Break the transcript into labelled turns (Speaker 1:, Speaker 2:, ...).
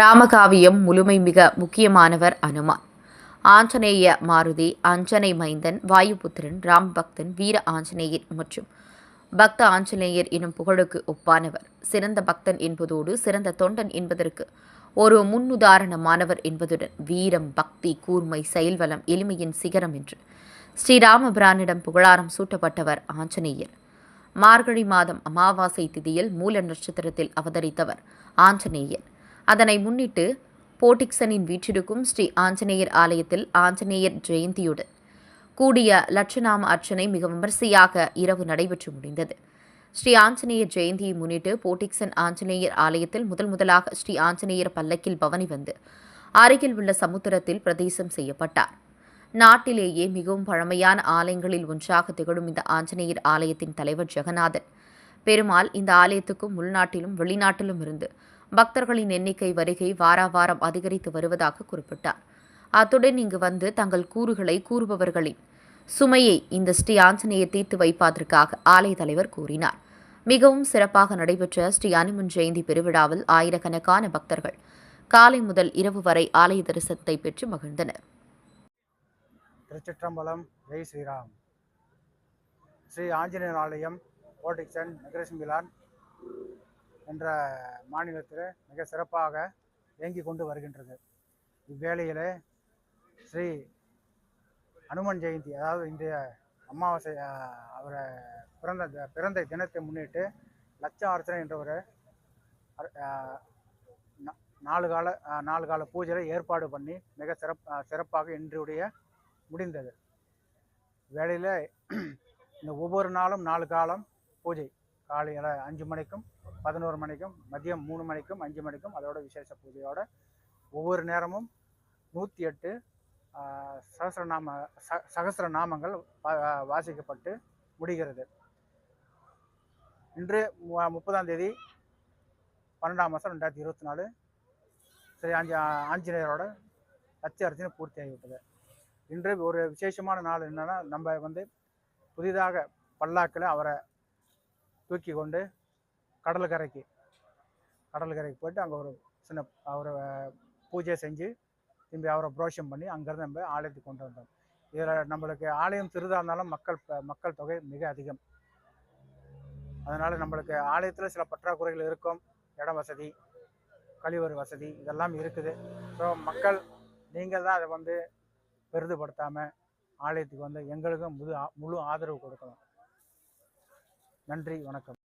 Speaker 1: ராமகாவியம் முழுமை மிக முக்கியமானவர் அனுமான். ஆஞ்சநேய மாருதி அஞ்சனை மைந்தன் வாயுபுத்திரன் ராம் பக்தன் வீர ஆஞ்சநேயர் மற்றும் பக்த ஆஞ்சநேயர் எனும் புகழுக்கு ஒப்பானவர். சிறந்த பக்தன் என்பதோடு சிறந்த தொண்டன் என்பதற்கு ஒரு முன்னுதாரணமானவர் என்பதுடன் வீரம் பக்தி கூர்மை செயல்வலம் எளிமையின் சிகரம் என்று ஸ்ரீராமபிரானிடம் புகழாரம் சூட்டப்பட்டவர் ஆஞ்சநேயர். மார்கழி மாதம் அமாவாசை திதியில் மூல நட்சத்திரத்தில் அவதரித்தவர் ஆஞ்சநேயர். அதனை முன்னிட்டு போட்டிக்சனின் வீற்றிருக்கும் ஸ்ரீ ஆஞ்சநேயர் ஆலயத்தில் ஆஞ்சநேயர் ஜெயந்தியுடன் கூடிய லட்சநாம அர்ச்சனை மிக விமர்சையாக இரவு நடைபெற்று முடிந்தது. ஸ்ரீ ஆஞ்சநேயர் ஜெயந்தியை முன்னிட்டு போட்டிக்சன் ஆஞ்சநேயர் ஆலயத்தில் முதல் முதலாக ஸ்ரீ ஆஞ்சநேயர் பல்லக்கில் பவனி வந்து அருகில் உள்ள சமுத்திரத்தில் பிரதேசம் செய்யப்பட்டார். நாட்டிலேயே மிகவும் பழமையான ஆலயங்களில் ஒன்றாக திகழும் இந்த ஆஞ்சநேயர் ஆலயத்தின் தலைவர் ஜெகநாதன். பெருமாள் இந்த ஆலயத்துக்கும் உள்நாட்டிலும் வெளிநாட்டிலும் இருந்து பக்தர்களின் எண்ணிக்கை வருகை வாரா வாரம் அதிகரித்து வருவதாக குறிப்பிட்டார். அத்துடன் இங்கு வந்து தங்கள் கூறுகளை கூறுபவர்களின் சுமையை இந்த ஸ்ரீ ஆஞ்சநேயர் தீர்த்து வைப்பதற்காக ஆலய தலைவர் கூறினார். மிகவும் சிறப்பாக நடைபெற்ற ஸ்ரீ அனுமன் ஜெயந்தி பெருவிழாவில் ஆயிரக்கணக்கான பக்தர்கள் காலை முதல் இரவு வரை ஆலய தரிசனத்தை பெற்று மகிழ்ந்தனர்.
Speaker 2: திருச்சிற்றம்பலம் ஜெய் ஸ்ரீராம். ஸ்ரீ ஆஞ்சநேயர் ஆலயம் கோட்டிக்சன் நகரேஷ் என்ற மாநிலத்தில் மிக சிறப்பாக இயங்கி கொண்டு வருகின்றது. இவ்வேளையில் ஸ்ரீ அனுமன் ஜெயந்தி அதாவது இன்றைய அமாவாசை அவரை பிறந்த த- பிறந்த தினத்தை முன்னிட்டு லட்ச அர்ச்சனை என்ற ஒரு நாலு கால நாலு கால பூஜையை ஏற்பாடு பண்ணி மிக சிறப் சிறப்பாக இன்றைய முடிந்தது. வேலையில் இந்த ஒவ்வொரு நாளும் நாலு காலம் பூஜை. காலையில் அஞ்சு மணிக்கும் பதினோரு மணிக்கும் மதியம் மூணு மணிக்கும் அஞ்சு மணிக்கும் அதோட விசேஷ பூஜையோட ஒவ்வொரு நேரமும் நூற்றி எட்டு ஆஹ், ச சகஸ்ர நாமங்கள் வா- வாசிக்கப்பட்டு முடிகிறது. இன்று மு- முப்பதாம் தேதி பன்னெண்டாம் மாதம் ரெண்டாயிரத்தி இருபத்தி நாலு. ஸ்ரீ ஆஞ்ச ஆஞ்சநேயரோட லட்ச அர்ச்சனை பூர்த்தி ஆகிவிட்டது. இன்று ஒரு விசேஷமான நாள் என்னன்னா நம்ம வந்து புதிதாக பல்லாக்கில் அவரை தூக்கி கொண்டு கடற்கரைக்கு கடற்கரைக்கு போயிட்டு அங்கே ஒரு சின்ன அவரை பூஜை செஞ்சு திரும்பி அவரை புரோஷம் பண்ணி அங்கேருந்து நம்ம ஆலயத்துக்கு கொண்டு வந்தோம். இதில் நம்மளுக்கு ஆலயம் திருதாக இருந்தாலும் மக்கள் மக்கள் தொகை மிக அதிகம். அதனால் நம்மளுக்கு ஆலயத்தில் சில பற்றாக்குறைகள் இருக்கும். இட வசதி கழிவறு வசதி இதெல்லாம் இருக்குது. ஸோ மக்கள் நீங்கள் தான் அதை வந்து பெரிதுபடுத்தாமல் ஆலயத்துக்கு வந்து எங்களுக்கும் முழு முழு ஆதரவு கொடுக்கணும். நன்றி வணக்கம்.